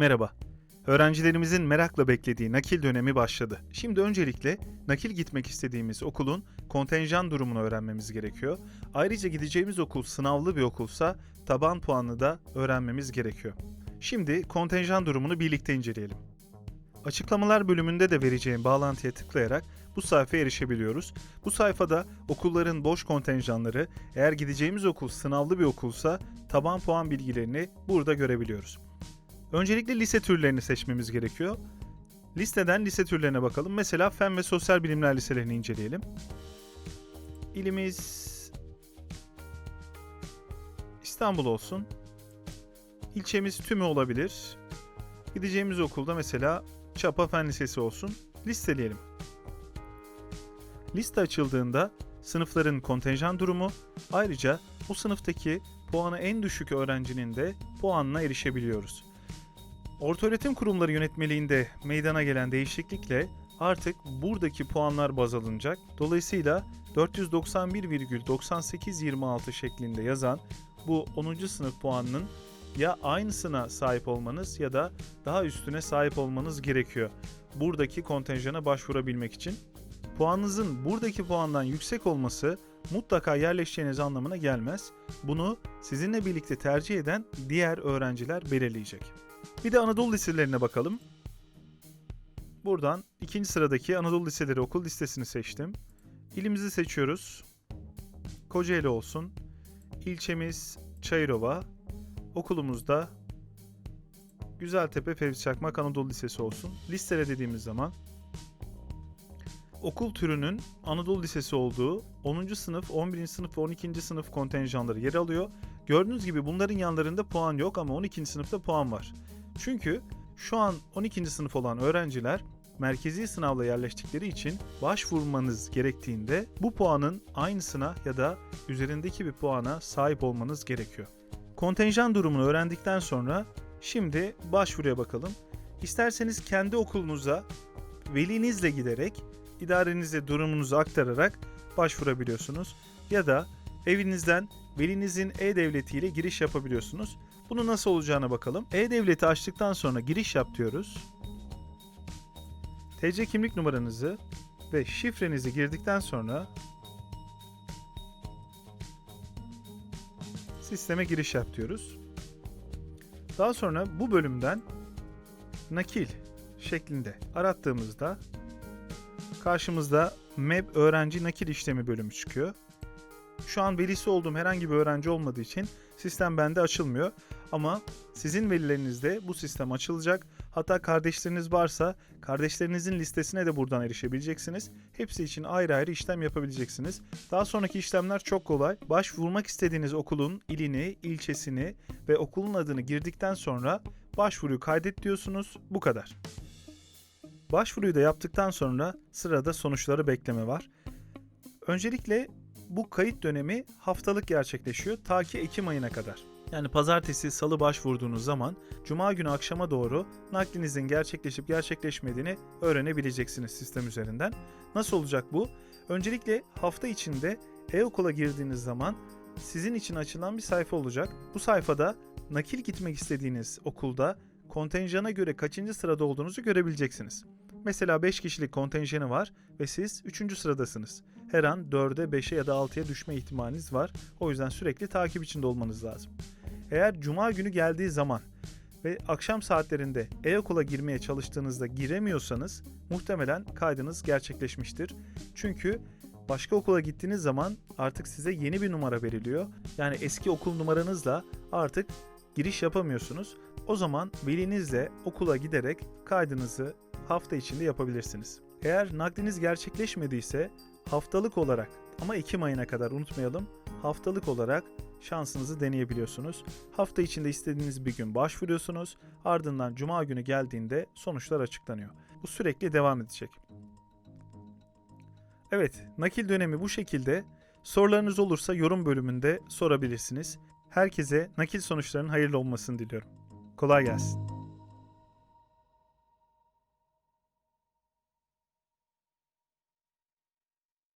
Merhaba. Öğrencilerimizin merakla beklediği nakil dönemi başladı. Şimdi öncelikle nakil gitmek istediğimiz okulun kontenjan durumunu öğrenmemiz gerekiyor. Ayrıca gideceğimiz okul sınavlı bir okulsa taban puanını da öğrenmemiz gerekiyor. Şimdi kontenjan durumunu birlikte inceleyelim. Açıklamalar bölümünde de vereceğim bağlantıya tıklayarak bu sayfaya erişebiliyoruz. Bu sayfada okulların boş kontenjanları, eğer gideceğimiz okul sınavlı bir okulsa taban puan bilgilerini burada görebiliyoruz. Öncelikle lise türlerini seçmemiz gerekiyor. Listeden lise türlerine bakalım. Mesela Fen ve Sosyal Bilimler liselerini inceleyelim. İlimiz İstanbul olsun. İlçemiz tümü olabilir. Gideceğimiz okulda mesela Çapa Fen Lisesi olsun. Listeleyelim. Liste açıldığında sınıfların kontenjan durumu, ayrıca o sınıftaki puanı en düşük öğrencinin de puanına erişebiliyoruz. Ortaöğretim kurumları yönetmeliğinde meydana gelen değişiklikle artık buradaki puanlar baz alınacak. Dolayısıyla 491,9826 şeklinde yazan bu 10. sınıf puanının ya aynısına sahip olmanız ya da daha üstüne sahip olmanız gerekiyor. Buradaki kontenjana başvurabilmek için. Puanınızın buradaki puandan yüksek olması mutlaka yerleşeceğiniz anlamına gelmez. Bunu sizinle birlikte tercih eden diğer öğrenciler belirleyecek. Bir de Anadolu liselerine bakalım. Buradan ikinci sıradaki Anadolu Liseleri okul listesini seçtim. İlimizi seçiyoruz. Kocaeli olsun. İlçemiz Çayırova. Okulumuzda Güzeltepe Fevzi Çakmak Anadolu Lisesi olsun. Listele dediğimiz zaman okul türünün Anadolu Lisesi olduğu 10. sınıf, 11. sınıf ve 12. sınıf kontenjanları yer alıyor. Gördüğünüz gibi bunların yanlarında puan yok ama 12. sınıfta puan var. Çünkü şu an 12. sınıf olan öğrenciler merkezi sınavla yerleştikleri için başvurmanız gerektiğinde bu puanın aynısına ya da üzerindeki bir puana sahip olmanız gerekiyor. Kontenjan durumunu öğrendikten sonra şimdi başvuruya bakalım. İsterseniz kendi okulunuza velinizle giderek idarenize durumunuzu aktararak başvurabiliyorsunuz ya da evinizden velinizin e-devleti ile giriş yapabiliyorsunuz. Bunu nasıl olacağına bakalım. E-Devleti açtıktan sonra giriş yap diyoruz. TC kimlik numaranızı ve şifrenizi girdikten sonra sisteme giriş yap diyoruz. Daha sonra bu bölümden nakil şeklinde arattığımızda karşımızda MEB öğrenci nakil işlemi bölümü çıkıyor. Şu an velisi olduğum herhangi bir öğrenci olmadığı için sistem bende açılmıyor. Ama sizin velilerinizde bu sistem açılacak. Hatta kardeşleriniz varsa kardeşlerinizin listesine de buradan erişebileceksiniz. Hepsi için ayrı ayrı işlem yapabileceksiniz. Daha sonraki işlemler çok kolay. Başvurmak istediğiniz okulun ilini, ilçesini ve okulun adını girdikten sonra başvuruyu kaydet diyorsunuz. Bu kadar. Başvuruyu da yaptıktan sonra sırada sonuçları bekleme var. Öncelikle bu kayıt dönemi haftalık gerçekleşiyor ta ki Ekim ayına kadar. Yani pazartesi, salı başvurduğunuz zaman cuma günü akşama doğru naklinizin gerçekleşip gerçekleşmediğini öğrenebileceksiniz sistem üzerinden. Nasıl olacak bu? Öncelikle hafta içinde e-okula girdiğiniz zaman sizin için açılan bir sayfa olacak. Bu sayfada nakil gitmek istediğiniz okulda kontenjana göre kaçıncı sırada olduğunuzu görebileceksiniz. Mesela 5 kişilik kontenjanı var ve siz 3. sıradasınız. Her an 4'e, 5'e ya da 6'ya düşme ihtimaliniz var. O yüzden sürekli takip içinde olmanız lazım. Eğer cuma günü geldiği zaman ve akşam saatlerinde e-okula girmeye çalıştığınızda giremiyorsanız muhtemelen kaydınız gerçekleşmiştir. Çünkü başka okula gittiğiniz zaman artık size yeni bir numara veriliyor. Yani eski okul numaranızla artık giriş yapamıyorsunuz. O zaman velinizle okula giderek kaydınızı hafta içinde yapabilirsiniz. Eğer nakliniz gerçekleşmediyse haftalık olarak ama Ekim ayına kadar unutmayalım haftalık olarak şansınızı deneyebiliyorsunuz. Hafta içinde istediğiniz bir gün başvuruyorsunuz. Ardından cuma günü geldiğinde sonuçlar açıklanıyor. Bu sürekli devam edecek. Evet, nakil dönemi bu şekilde. Sorularınız olursa yorum bölümünde sorabilirsiniz. Herkese nakil sonuçlarının hayırlı olmasını diliyorum. Kolay gelsin.